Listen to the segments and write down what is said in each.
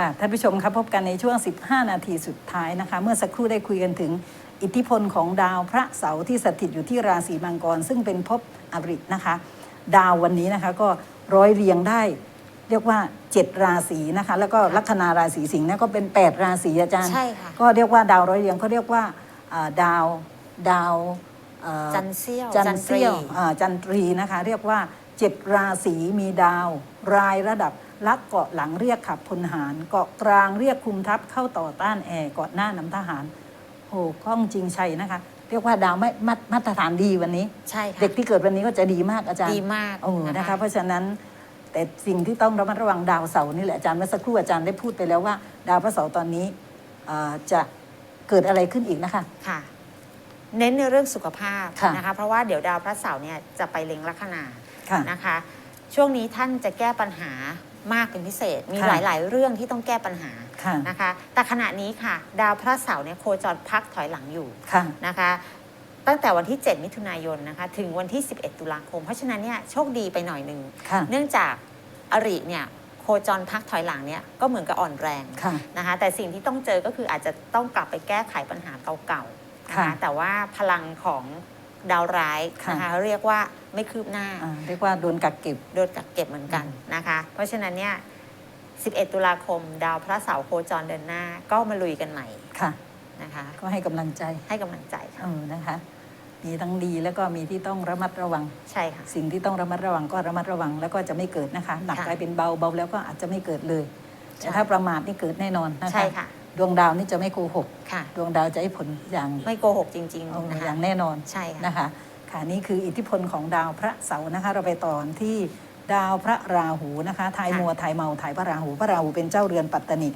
ค่ะท่านผู้ชมครับพบกันในช่วง 15 นาทีสุดท้ายนะคะ เมื่อสักครู่ได้คุยกันถึงอิทธิพลของดาวพระเสาร์ที่สถิตอยู่ที่ราศีมังกร ซึ่งเป็นภพอรินะคะ ดาววันนี้นะคะก็ร้อยเรียงได้ เรียกว่า 7 ราศีนะคะ แล้วก็ลัคนาราศีสิงห์เนี่ยก็เป็น 8 ราศีอาจารย์ใช่ค่ะ ก็เรียกว่าดาวร้อยเรียงเขาเรียกว่าอ่าดาวดาวเอ่อจันทร์เสี้ยวจันจัทนร์ทรีเสี้ยวอ่าจันทรีนะคะ เรียกว่าเจ็ดราศีมีดาวรายระดับ ลักเกาะหลังเรียกขับพลหาร เกาะกลางเรียกคุมทัพเข้าต่อต้านแอร์เกาะหน้านำทหารโหคล่องจริงชัยนะคะ เรียกว่าดาวไม่มามาตรฐานดีวันนี้ ใช่ค่ะเด็กที่เกิดวันนี้ก็จะดีมากอาจารย์ดีมากโอ้นะคะ เพราะฉะนั้นแต่สิ่งที่ต้องระมัดระวังดาวเสาร์นี่แหละอาจารย์เมื่อสักครู่อาจารย์ได้พูดไปแล้วว่า ดาวพระเสาร์ตอนนี้อ่าจะเกิดอะไรขึ้นอีกนะคะค่ะ เน้นในเรื่องสุขภาพค่ะนะคะ เพราะว่าเดี๋ยวดาวพระเสาร์เนี่ยจะไปเล็งลัคนาค่ะนะคะ ช่วงนี้ท่านจะแก้ปัญหา มากเป็นพิเศษ มีค่ะ หลาย ๆ เรื่องที่ต้องแก้ปัญหาค่ะ นะคะ แต่ขณะนี้ค่ะ ดาวพระเสาร์เนี่ยโคจรพักถอยหลังอยู่ค่ะ นะคะ ตั้งแต่วันที่ 7 มิถุนายนนะคะ ถึงวันที่ 11 ตุลาคม เพราะฉะนั้นเนี่ยโชคดีไปหน่อยหนึ่ง ค่ะ เนื่องจากอริเนี่ยโคจรพักถอยหลังเนี่ยก็เหมือนกับอ่อนแรง ค่ะ นะคะแต่สิ่งที่ต้องเจอก็คืออาจจะต้องกลับไปแก้ไขปัญหาเก่าๆนะค่ะคะแต่ว่าพลังของ ดาวร้ายนะคะเรียกว่าไม่คืบหน้าอ่าเรียกว่าโดนกักเก็บโดนกักเก็บเหมือนกันนะคะ เพราะฉะนั้นเนี่ย 11 ตุลาคม ดาวพระเสาร์โคจรเดินหน้าก็มาลุยกันใหม่ค่ะนะคะ ก็ให้กำลังใจให้กำลังใจค่ะเออนะคะ มีทั้งดีแล้วก็มีที่ต้องระมัดระวังใช่ค่ะสิ่งที่ต้องระมัดระวังก็ระมัดระวังแล้วก็จะไม่เกิดนะคะหนักค่ะกลายเป็นเบาเบาแล้วก็อาจจะไม่เกิดเลยใช่แต่ถ้าประมาทนี่เกิดแน่นอนนะคะใช่ค่ะ ดวงดาวนี่จะไม่โกหก ค่ะ ดวงดาวจะให้ผลอย่างไม่โกหกจริงเออๆนะอคะย่างแน่นอนใช่ค่ะนะคะค่ะนี่คืออิทธิพลของดาวพระเสาร์นะคะ เราไปต่อที่ดาวพระราหูนะคะทายค่ะมัวทายเมาทายพระราหู พระราหูเป็นเจ้าเรือนปัตตนิ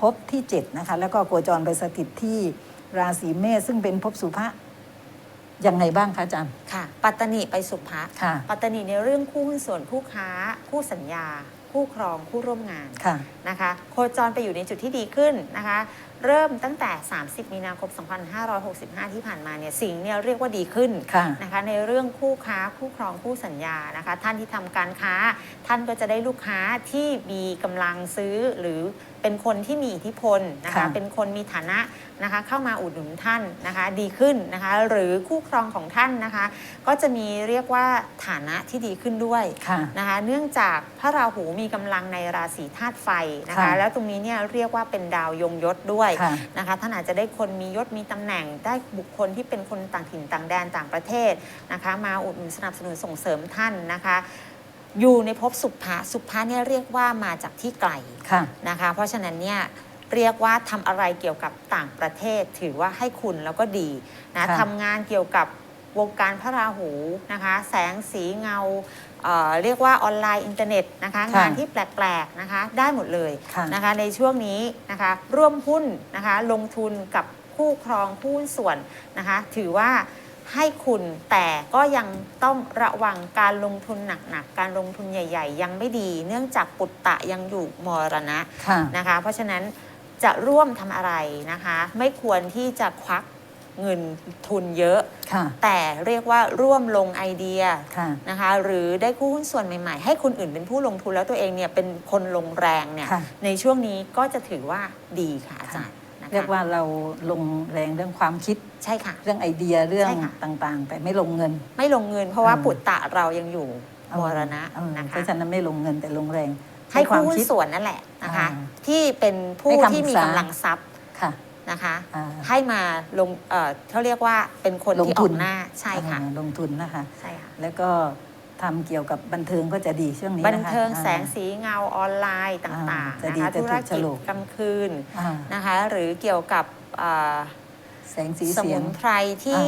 ภพที่เจ็ดนะคะแล้วก็โคจรไปสถิตที่ราศีเมษซึ่งเป็นภพสุภะยังไงบ้างคะอาจารย์ค่ะ ปัตตนิไปสุภะค่ะ ปัตตนิในเรื่องคู่หุ้นส่วนคู่ค้าคู่สัญญา คู่ครองคู่ร่วมงานค่ะนะคะ โคจรไปอยู่ในจุดที่ดีขึ้นนะคะ เริ่มตั้งแต่ 30 มีนาคม 2565 ที่ผ่านมาเนี่ยสิ่งเนี่ยเรียกว่าดีขึ้นค่ะนะคะ ในเรื่องคู่ค้าคู่ครองคู่สัญญานะคะ ท่านที่ทำการค้า ท่านก็จะได้ลูกค้าที่มีกำลังซื้อหรือ เป็นคนที่มีอิทธิพลนะคะค่ะ เป็นคนมีฐานะนะคะเข้ามาอุดหนุนท่านนะคะดีขึ้นนะคะหรือคู่ครองของท่านนะคะ ก็จะมีเรียกว่าฐานะที่ดีขึ้นด้วย ค่ะ นะคะเนื่องจากพระราหูมีกำลังในราศีธาตุไฟนะคะ ค่ะแล้วตรงนี้เนี่ยเรียกว่าเป็นดาวยงยศด้วยค่ะนะคะท่านอาจจะได้คนมียศมีตำแหน่งได้บุคคลที่เป็นคนต่างถิ่นต่างแดนต่างประเทศนะคะ มาอุดหนุนสนับสนุนส่งเสริมท่านนะคะ อยู่ในภพสุภะสุภะเนี่ยเรียกว่ามาจากที่ไกลค่ะนะคะ เพราะฉะนั้นเนี่ยเรียกว่าทำอะไรเกี่ยวกับต่างประเทศ ถือว่าให้คุณแล้วก็ดีนะค่ะทำงานเกี่ยวกับวงการพระราหูนะคะ แสงสีเงาเอ่อเรียกว่าออนไลน์อินเทอร์เน็ตนะคะค่ะงานที่แปลกๆนะคะได้หมดเลยค่ะนะคะในช่วงนี้นะคะร่วมหุ้นนะคะลงทุนกับคู่ครองคู่หุ้นส่วนนะคะถือว่า ให้คุณ แต่ก็ยังต้องระวังการลงทุนหนักๆ การลงทุนใหญ่ ๆ ยังไม่ดี เนื่องจากปุตตะยังอยู่มรณะค่ะนะคะ เพราะฉะนั้นจะร่วมทำอะไรนะคะ ไม่ควรที่จะควักเงินทุนเยอะค่ะแต่เรียกว่าร่วมลงไอเดียค่ะนะคะ หรือได้คู่หุ้นส่วนใหม่ๆ ให้คนอื่นเป็นผู้ลงทุนแล้วตัวเองเนี่ยเป็นคนลงแรงเนี่ยค่ะในช่วงนี้ก็จะถือว่าดีค่ะอาจารย์นะคะ เรียกว่าเราลงแรงเรื่องความคิด ใช่ค่ะ เรื่องไอเดียเรื่องใช่ค่ะต่างๆ แต่ไม่ลงเงิน ไม่ลงเงิน เพราะว่าเออปุตตะเรายังอยู่มรณะเออนะเพคะราะฉะนั้นไม่ลงเงินแต่ลงแรง ให้ความคู่หุ้นคิดส่วนนั่นแหละนะคะอ่าที่เป็นผู้ให้คำที่มีปรึกษากำลังทรัพย์ค่ะนะคะอ่าให้มาลงเอ่อเขาเรียกว่าเป็นคนลงที่อทุอนกหน้าใช่ค่ะอ่าลงทุนนะคะใช่ค่ะแล้วก็ ทำเกี่ยวกับบันเทิงก็จะดีช่วงนี้นะคะบันเทิงอ่าแสงสีเงาออนไลน์ต่างอ่าๆจะนะดีคะจะธุถูรกฉกิจลกกลางคืนอ่านะคะหรือเกี่ยวกับเอ่อแสงสีสเสียมุงนไพรที่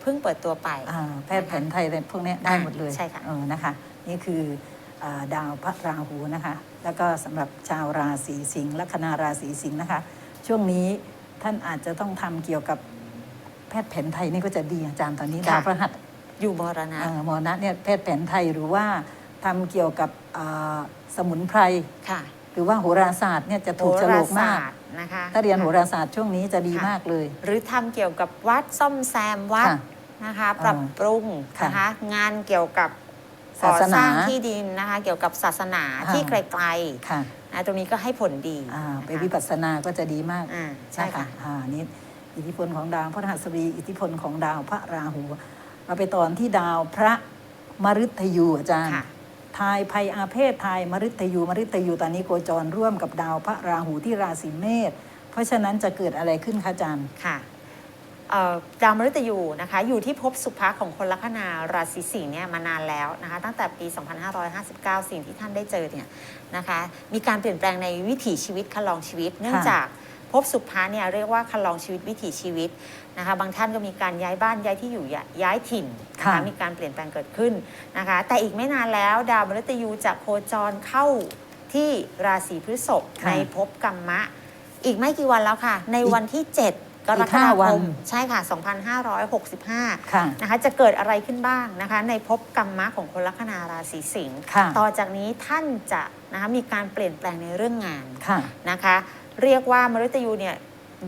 เพิ่งเปิดตัวไปอ่าแพทย์แผนไทยอะไรพวกเนี้ยได้หมดเลยใช่ค่ะเออนะคะ นี่คืออ่าดาวพระราหูนะคะ แล้วก็สำหรับชาวราศีสิงห์ลัคนาราศีสิงห์นะคะ ช่วงนี้ท่านอาจจะต้องทำเกี่ยวกับแพทย์แผนไทยนี่ก็จะดีอาจารย์ตอนนี้ดาวพระหัส อยู่มรณะ เอ่อหมอนัทเนี่ยแพทย์แผนไทยหรือว่าทำเกี่ยวกับอ่าสมุนไพร ค่ะหรือว่าโหราศาสตร์เนี่ยจะถูกโฉลกมาก โหรศสตร์นะคะถ้าเรียนโหราศาสตร์ช่วงนี้จะดีค่ะมากเลย หรือทำเกี่ยวกับวัดซ่อมแซมวัดค่ะนะคะ ปรับปรุงค่ะนะคะงานเกี่ยวกับศาก่อสสนาร้างที่ดินนะคะ เกี่ยวกับศาสนาอ่า ที่ไกลค่ะๆนะตรงนี้ก็ให้ผลดีอ่านะคะไปวิปัสสนาก็จะดีมาก อ่าใช่ค่ะอ่านี่อิทธิพลของดาวพระหัสบดีอิทธิพลของดาวพระราหู เราไปตอนที่ดาวพระมฤตยูอาจารย์ค่ะทายภัยอาเพศทายมฤตยูมฤตยูตอนนี้โคจรร่วมกับดาวพระราหูที่ราศีเมษ เพราะฉะนั้นจะเกิดอะไรขึ้นคะอาจารย์ ค่ะเอ่อดาวมฤตยูนะคะอยู่ที่ภพสุภะของคนลัคนาราศีสิงห์เนี่ยมานานแล้วนะคะตั้งแต่ปี 2559 สิ่งที่ท่านได้เจอเนี่ยนะคะมีการเปลี่ยนแปลงในวิถีชีวิตคันลองชีวิต เนื่องจาก ภพสุภะเนี่ยเรียกว่าคันลองชีวิตวิถีชีวิตนะคะบางท่านก็มีการย้ายบ้านย้ายที่อยู่ย้ายย้ายถิ่นนะค่ะคะมีการเปลี่ยนแปลงเกิดขึ้นนะคะแต่อีกไม่นานแล้วดาวมฤตยูจะโคจรเข้าที่ราศีพฤษภค่ะในภพกรรมะ อีกไม่กี่วันแล้วค่ะ ในวันที่ 7กรกฎาอีกห้าวัคนมใช่ค่ะ 2565ค่ะนะคะ จะเกิดอะไรขึ้นบ้างนะคะ ในภพกรรมะของคนลัคนาราศีสิงห์ค่ะต่อจากนี้ท่านจะนะคะมีการเปลี่ยนแปลงในเรื่องงานค่ะนะคะ เรียกว่ามฤตยูเนี่ย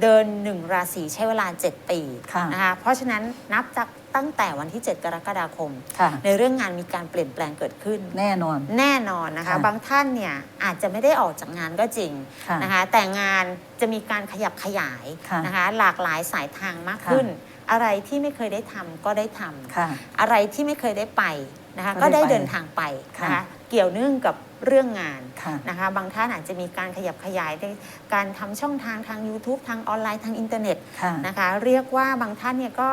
เดินหนึ่งราศีใช้เวลา 7 ปีค่ะนะคะเพราะฉะนั้นนับจากตั้งแต่วันที่ 7 กรกฎาคมค่ะในเรื่องงานมีการเปลี่ยนแปลงเกิดขึ้น แน่นอน แน่นอนนะคะค่ะบางท่านเนี่ยอาจจะไม่ได้ออกจากงานก็จริงค่ะนะคะแต่งานจะมีการขยับขยายค่ะนะคะหลากหลายสายทางมากค่ะขึ้น อะไรที่ไม่เคยได้ทำก็ได้ทำค่ะอะไรที่ไม่เคยได้ไปนะคะก็ก็ได้ได้ไปเดินทางไปนะค่ะคะเกี่ยวเนื่องกับ เรื่องงานค่ะนะคะบางท่านอาจจะมีการขยับขยายในการทำช่องทางทาง YouTube ทางออนไลน์ทางอินเทอร์เน็ตค่ะนะคะเรียกว่าบางท่านเนี่ยก็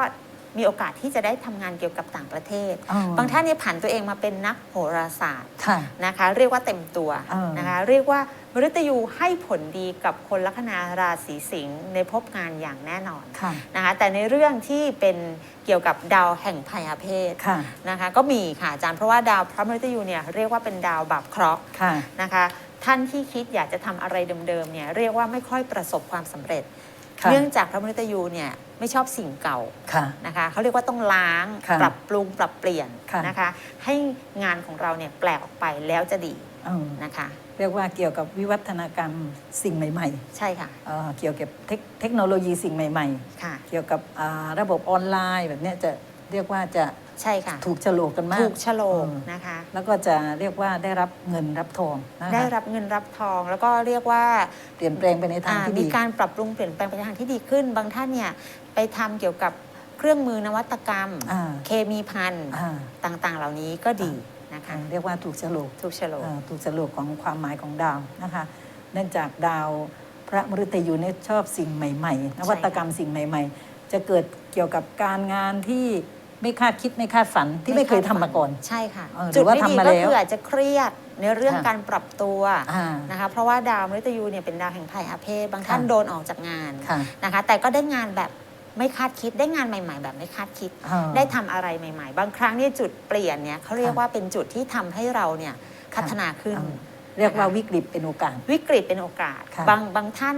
มีโอกาสที่จะได้ทำงานเกี่ยวกับต่างประเทศอ๋อบางท่านเนี่ยผันตัวเองมาเป็นนักโหราศาสตร์ค่ะนะคะ เรียกว่าเต็มตัวเออนะคะ เรียกว่า มฤตยูให้ผลดีกับคนลัคนาราศีสิงห์ในภพงานอย่างแน่นอนค่ะนะคะแต่ในเรื่องที่เป็นเกี่ยวกับดาวแห่งพยาเพศค่ะนะคะก็มีค่ะอาจารย์เพราะว่าดาวพระมฤตยูเนี่ยเรียกว่าเป็นดาวบาปเคราะห์ค่ะนะคะท่านที่คิดอยากจะทำอะไรเดิมๆเนี่ยเรียกว่าไม่ค่อยประสบความสำเร็จค่ะเนื่องจากพระมฤตยูเนี่ยไม่ชอบสิ่งเก่าค่ะนะคะเขาเรียกว่าต้องล้างค่ะปรับปรุงปรับเปลี่ยนค่ะนะคะ ให้งานของเราเนี่ยแปลกออกไปแล้วจะดีเออนะคะ เรียกว่าเกี่ยวกับวิวัฒนาการสิ่งใหม่ใช่ค่ะ ๆเอ่อเกี่ยวกับเทคเทคโนโลยีสิ่งใหม่ ค่ะ ๆ เกี่ยวกับอ่าระบบออนไลน์แบบเนี้ยจะเรียกว่าจะใช่ค่ะ ถูกโฉลกกันมาก ถูกโฉลกเออนะคะ แล้วก็จะเรียกว่าได้รับเงินรับทองนะคะได้รับเงินรับทองแล้วก็เรียกว่าเปลี่ยนแปลงไปในทางอ่าที่มีดี การปรับปรุงเปลี่ยนแปลงไปในทางที่ดีขึ้น บางท่านเนี่ยไปทำเกี่ยวกับเครื่องมือนวัตกรรม อ่า เคมีพันธุ์อ่า ต่างๆ เหล่านี้ก็ดี นะคะเรียกว่าถูกโฉลกถูกโฉลกเอ่อถูกสรุปของความหมายของดาวนะคะเนื่องจากดาวพระมฤตยูเนี่ยชอบสิ่งใหม่ ๆ นวัตกรรมสิ่งใหม่ ๆ จะเกิดเกี่ยวกับการงานที่ไม่คาดคิดไม่คาดฝันที่ไม่เคยทำมาก่อน ใช่ค่ะเออหรือจุดว่าไม่ดีทำมาก็แล้วคืออาจจะเครียดในเรื่องค่ะการปรับตัวอ่านะคะเพราะว่าดาวมฤตยูเนี่ยเป็นดาวแห่งภัยอาเพศบางท่านค่ะโดนออกจากงานค่ะนะคะแต่ก็ได้งานแบบ ไม่คาดคิดได้งานใหม่ ๆ แบบไม่คาดคิด อ่า ได้ทำอะไรใหม่ ๆ บางครั้งเนี่ยจุดเปลี่ยนเนี่ยเขาเรียกค่ะว่าเป็นจุดที่ทำให้เราเนี่ยพัฒนาขึ้นอ่าเรียกว่าวิกฤตเป็นโอกาส วิกฤตเป็นโอกาส ค่ะบางบางท่าน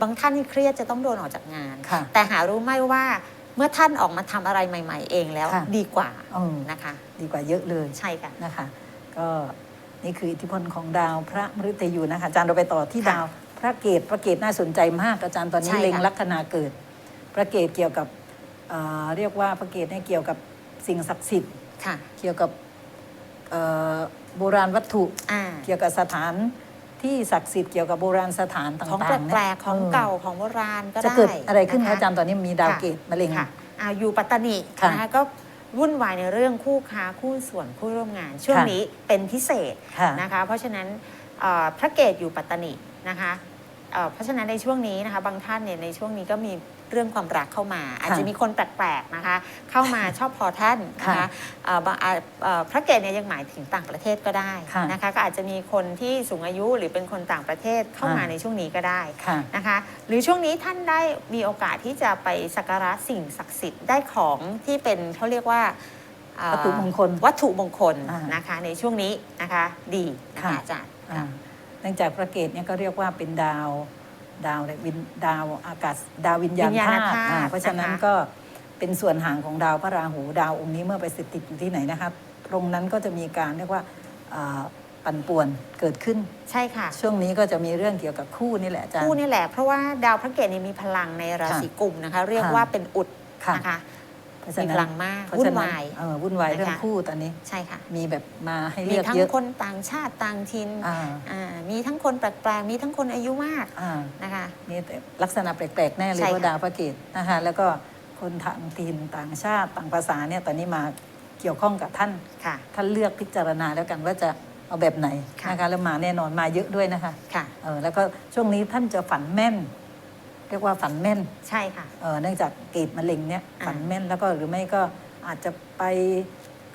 บางท่านนี่เครียดจะต้องโดนออกจากงาน ค่ะแต่หารู้ไหมว่าเมื่อท่านออกมาทำอะไรใหม่ ๆ เองแล้วค่ะ ดีกว่าเออนะคะ ดีกว่าเยอะเลย ใช่ค่ะ นะคะก็นี่คืออิทธิพลของดาวพระมฤตยูนะคะอาจารย์เราไปต่อที่ค่ะดาวพระเกตพระเกตน่าสนใจมากอาจารย์ตอนนี้ใช่ค่ะ เล็งลัคนาเกิดพ ระเกตเกี่ยวกับเอ่อเรียกว่าพระเกตเนี่ยเกี่ยวกับสิ่งศักดิ์สิทธิ์ ค่ะ เกี่ยวกับเอ่อโบราณวัตถุ อ่า เกี่ยวกับสถานที่ศักดิ์สิทธิ์เกี่ยวกับโบราณสถานต่างๆของเนี่ยแปลกๆของเก่าของโบราณก็จะได้เกิดอะไรขึ้นคคะอาจารย์ตอนนี้มีดาวค่ะเกตมะเร็ง ค่ะอ่าอยู่ปัตตานีค่ะนะคะก็วุ่นวายในเรื่องคู่ค้าคู่ส่วนคู่ร่วมงาน ช่วงค่ะ นี้เป็นพิเศษค่ะ นะคะ เพราะฉะนั้นเอ่อพระเกตอยู่ปัตตานีนะคะ เอ่อเพราะฉะนั้นในช่วงนี้นะคะบางท่านเนี่ยในช่วงนี้ก็มีเรื่องความรักเข้ามา อาจจะมีคนแปลกๆนะคะ เข้ามาชอบพอท่านนะคะค่ะเอ่อบางอ่าเอ่อพระเกตเนี่ยยังหมายถึงต่างประเทศก็ได้ค่ะนะคะก็อาจจะมีคนที่สูงอายุหรือเป็นคนต่างประเทศเข้ามาค่ะในช่วงนี้ก็ได้ค่ะนะคะ หรือช่วงนี้ท่านได้มีโอกาสที่จะไปสักการะสิ่งศักดิ์สิทธิ์ได้ของที่เป็นเขาเรียกว่าเอ่อวัตถุมงคลวัตถุมงคลอ่านนะคะในช่วงนี้นะคะดีนะคะค่ะอาจารย์อ่า เนื่องจากพระเกตเนี่ยก็เรียกว่าเป็นดาวดาวอะไรวินดาวอากาศดาววิญญาณวิญญาณธาตุธาตุอ่าเพราะฉะนั้นนะคะก็เป็นส่วนห่างของดาวพระราหูดาวองค์นี้เมื่อไปสถิตอยู่ที่ไหนนะครับตรงนั้นก็จะมีการเรียกว่าอ่าปั่นป่วนเกิดขึ้นใช่ค่ะ ช่วงนี้ก็จะมีเรื่องเกี่ยวกับคู่นี่แหละอาจารย์คู่นี่แหละเพราะว่าดาวพระเกตเนี่ยมีพลังในราศีกุมนะคะ เรียกค่ะว่าเป็นอุดค่ะนะคะ ราะฉะมีนั้นพลังมากเพราะวุ่ฉะนนั้นวายเออวุ่นวายนะคะเรื่องคู่ตอนนี้ ใช่ค่ะมีแบบมาให้มีเลือกทั้งเยอะคนต่างชาติต่างถิ่นอ่าอ่ามีทั้งคนแปลกๆมีทั้งคนอายุมากอ่านะคะ นี่ลักษณะแปลกๆแน่เลยใช่ค่ะ ว่าดาวพระเกตนะคะแล้วก็คนทางถิ่นต่างชาติต่างภาษาเนี่ยตอนนี้มาเกี่ยวข้องกับท่าน ค่ะ ท่านเลือกพิจารณาแล้วกันว่าจะเอาแบบไหนค่ะ นะคะแล้วมาแน่นอนมาเยอะด้วยนะคะค่ะ เออแล้วก็ช่วงนี้ท่านจะฝันแม่น เรียกว่าฝันแม่นใช่ค่ะ เออเนื่องจากเกตมะเร็งเนี่ยอ่า ฝันแม่นแล้วก็หรือไม่ก็อาจจะไป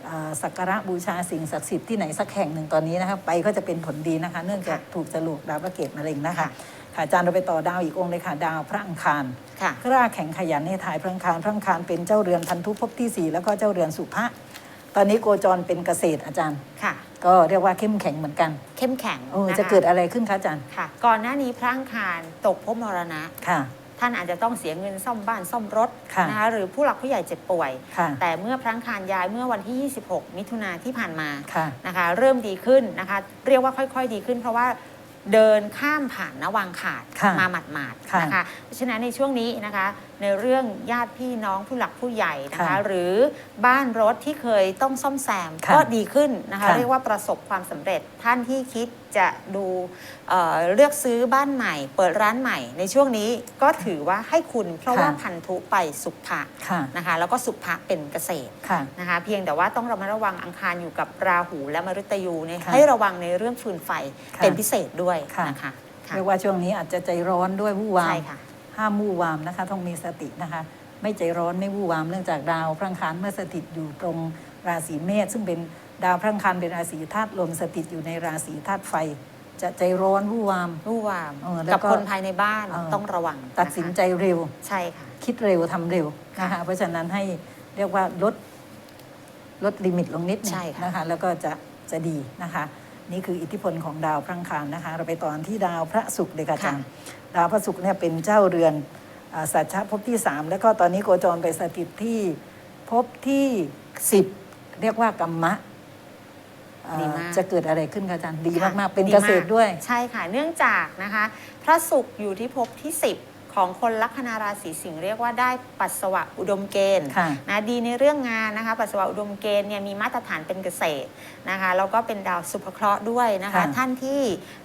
อ่าสักการะบูชาสิ่งศักดิ์สิทธิ์ที่ไหนสักแห่งหนึ่งตอนนี้นะคะไปก็จะเป็นผลดีนะคะ เนื่องจากถูกจรวดดาวพระเกตมะเร็งนะคะค่ะค่ะอาจารย์เราไปต่อดาวอีกองค์เลยค่ะดาวพระอังคาร ค่ะ กล้าแข่งขยันให้ทายพระอังคารพระอังคารเป็นเจ้าเรือนพันธุภพที่สี่แล้วก็เจ้าเรือนสุภะตอนนี้โกจรเป็นเกษตรอาจารย์ ค่ะ ก็เรียกว่าเข้มแข็งเหมือนกันเข้มแข็งเออนะคะจะเกิดอะไรขึ้นคะอาจารย์ค่ะ ก่อนหน้านี้พระอังคารตกภพมรณะค่ะ ท่านอาจจะต้องเสียเงินซ่อมบ้านซ่อมรถค่ะนะคะหรือผู้หลักผู้ใหญ่เจ็บป่วยค่ะแต่เมื่อพระอังคารย้ายเมื่อวันที่ 26 มิถุนาที่ผ่านมาค่ะนะคะเริ่มดีขึ้นนะคะเรียกว่าค่อย ๆ ดีขึ้น เพราะว่าเดินข้ามผ่านนวังขาดค่ะมาหมาดๆค่ะนะคะเพราะฉะนั้นในช่วงนี้นะคะ ในเรื่องญาติพี่น้องผู้หลักผู้ใหญ่นะคะ ค่ะหรือบ้านรถที่เคยต้องซ่อมแซมค่ะก็ดีขึ้นนะคะ ค่ะ เรียกว่าประสบความสำเร็จท่านที่คิดจะดูเอ่อเลือกซื้อบ้านใหม่ เปิดร้านใหม่ ในช่วงนี้ก็ถือว่าให้คุณเพราะค่ะว่าพันธุไปสุภะค่ะ นะคะแล้วก็สุภะเป็นเกษตร ค่ะ นะคะเพียงแต่ว่าต้องระมัดระวังอังคารอยู่กับราหูและมฤตยูเนี่ยค่ะให้ระวังในเรื่องฟืนไฟค่ะเป็นพิเศษด้วยค่ะ นะคะค่ะเรียกว่าช่วงนี้อาจจะใจร้อนด้วยวู่วามใช่ค่ะ ห้ามวู่วามนะคะต้องมีสตินะคะ ไม่ใจร้อนไม่วู่วามเนื่องจากดาวพระอังคารเมื่อสถิตอยู่ตรงราศีเมษซึ่งเป็นดาวพระอังคารเป็นราศีธาตุลมสถิตอยู่ในราศีธาตุไฟ จะใจร้อนวู่วาม รู้วามเออแล้วกับก็คนภายในบ้านเออ ต้องระวังตัดสินใจเร็ว ใช่ค่ะ คิดเร็วทำเร็วนะคะเพราะฉะนั้นให้เรียกว่าลดลดลิมิตลงนิดหนึงใช่ค่ะ นะคะ แล้วก็จะจะดีนะคะ นี่คืออิทธิพลของดาวพระอังคารนะคะ เราไปต่อที่ดาวพระศุกร์เลยค่ะอาจารย์ ดาวพระศุกร์เนี่ยเป็นเจ้าเรือนอ่าสัจฉภพที่ 3 แล้วก็ตอนนี้โคจรไปสถิตที่ภพที่ 10 เรียกว่ากรรมะอ่าดีมากจะเกิดอะไรขึ้นคะอาจารย์ดีค่ะมาก ๆ เป็นดีเกมากษตรด้วย ใช่ค่ะ เนื่องจากนะคะ พระศุกร์อยู่ที่ภพที่ 10 ของคนลัคนาราศีสิงห์เรียกว่าได้ปัสสาวะอุดมเกณฑ์ค่ะนะดีในเรื่องงานนะคะ ปัสสาวะอุดมเกณฑ์เนี่ยมีมาตรฐานเป็นเกษตรนะคะแล้วก็เป็นดาวสุภเคราะห์ด้วยนะคะค่ะท่านที่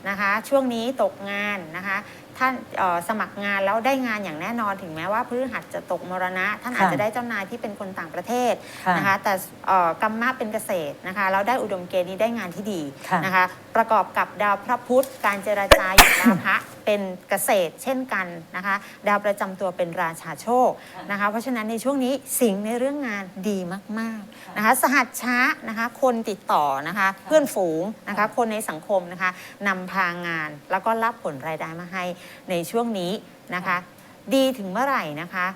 นะคะช่วงนี้ตกงานนะคะ ท่านเอ่อสมัครงานแล้วได้งานอย่างแน่นอนถึงแม้ว่าพฤหัสจะตกมรณะ ท่านอาจจะได้เจ้านายที่เป็นคนต่างประเทศค่ะนะคะแต่เอ่อกรรมะเป็นเกษตรนะคะแล้วได้อุดมเกณฑ์นี้ได้งานที่ดีค่ะนะคะ ประกอบกับดาวพระพุธการเจรจาอยู่ดาวพระ เป็นเกษตรเช่นกันนะคะ ดาวประจำตัวเป็นราชาโชคนะคะ เพราะฉะนั้นในช่วงนี้สิ่งในเรื่องงานดีมากๆนะคะ สหัสช้านะคะ คนติดต่อนะคะ เพื่อนฝูงนะคะ คนในสังคมนะคะนำพางานแล้วก็รับผลรายได้มาให้ในช่วงนี้นะคะ ดีถึงเมื่อไหร่นะคะ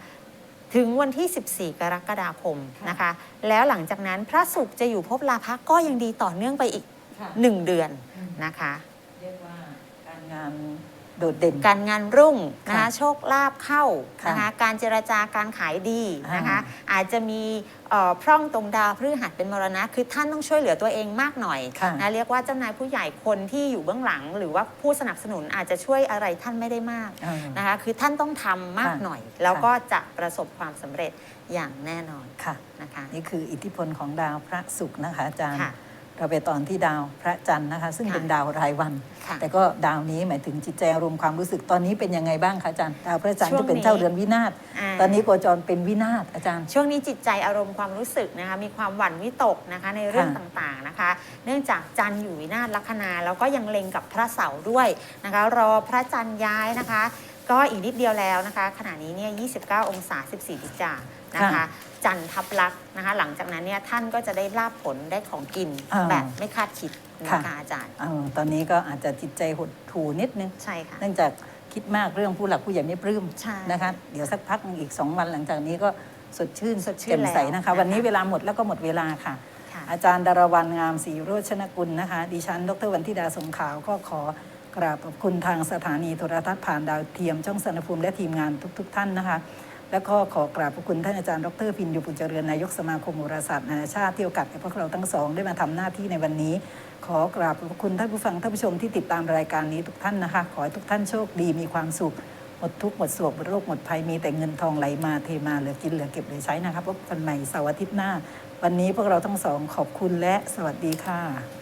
ถึงวันที่ 14 กรกฎาคมนะคะ แล้วหลังจากนั้นพระศุกร์จะอยู่ภพลาภะก็ยังดีต่อเนื่องไปอีก ค่ะ 1 เดือนนะคะ เรียกว่าการงาน โดดเด่น การงานรุ่งนะคะค่ะโชคลาภเข้าค่ะนะคะการเจรจาการขายดีนะคะอ่าอาจจะมีเอ่อพร่องตรงดาวพฤหัสเป็นมรณะ คือท่านต้องช่วยเหลือตัวเองมากหน่อยค่ะนะเรียกว่าเจ้านายผู้ใหญ่คนที่อยู่เบื้องหลัง หรือว่าผู้สนับสนุนอาจจะช่วยอะไรท่านไม่ได้มากเออนะคะคือท่านต้องทำมากค่ะหน่อย แล้วค่ะก็จะประสบความสำเร็จอย่างแน่นอนค่ะนะคะนี่คืออิทธิพลของดาวพระศุกร์นะคะอาจารย์ค่ะ เราไปตอนที่ดาวพระจันทร์นะคะ ซึ่งค่ะเป็นดาวรายวัน ค่ะแต่ก็ดาวนี้หมายถึงจิตใจอารมณ์ความรู้สึกตอนนี้เป็นยังไงบ้างคะอาจารย์ดาวพระจันทร์ช่วงที่เป็นนี้เจ้าเรือนวินาศาตอนนี้โคจรเป็นวินาศอาจารย์ ช่วงนี้จิตใจอารมณ์ความรู้สึกนะคะมีความหวั่นวิตกนะคะในเรื่องค่ะต่างๆนะคะ เนื่องจากจันทร์อยู่วินาศลัคนาแล้วก็ยังเล็งกับพระเสาร์ด้วยนะคะ รอพระจันทร์ย้ายนะคะ ก็อีกนิดเดียวแล้วนะคะ ขณะนี้เนี่ย 29 องศา 14ดิจานะคะ ค่ะ จันทร์ทับลักษณ์นะคะ หลังจากนั้นเนี่ยท่านก็จะได้ลาบผลได้ของกินอ่าแบบไม่คาดคิดนะค่ะ คะอาจารย์ เออตอนนี้ก็อาจจะจิตใจหดหู่นิดนึง ใช่ค่ะ เนื่องจากคิดมากเรื่องผู้หลักผู้ใหญ่ไม่ปลื้มใช่นะคะ เดี๋ยวสักพักหนึ่งอีก 2 วันหลังจากนี้ก็สดชื่นสดชื่นแจ่มใสแล้วนะนะคะ คะ วันนี้เวลาหมดแล้วก็หมดเวลาค่ะ ค่ะ อาจารย์ดารวันงามศรีโรชนกุลนะคะ ดิฉัน ดรวันธิดาสงขาวก็ขอกราบขอบคุณทางสถานีโทรทัศน์ผ่านดาวเทียมช่องสนภูมิและทีมงานทุก ๆ ท่านนะคะ แล้วก็ขอกราบขอบคุณท่านอาจารย์ดรพินยูปุญเจริญนายกสมาคมโหราศาสตร์นานาชาติที่โอกาสให้พวกเราทั้งสองได้มาทำหน้าที่ในวันนี้ ขอกราบขอบคุณท่านผู้ฟังท่านผู้ชมที่ติดตามรายการนี้ทุกท่านนะคะ ขอให้ทุกท่านโชคดีมีความสุขหมดทุกข์หมดโศกหมดโรคหมดภัยมีแต่เงินทองไหลมาเทมาเหลือกินเหลือเก็บเหลือใช้นะคะพบกันใหม่เสาร์อาทิตย์หน้า วันนี้พวกเราทั้งสองขอบคุณและสวัสดีค่ะ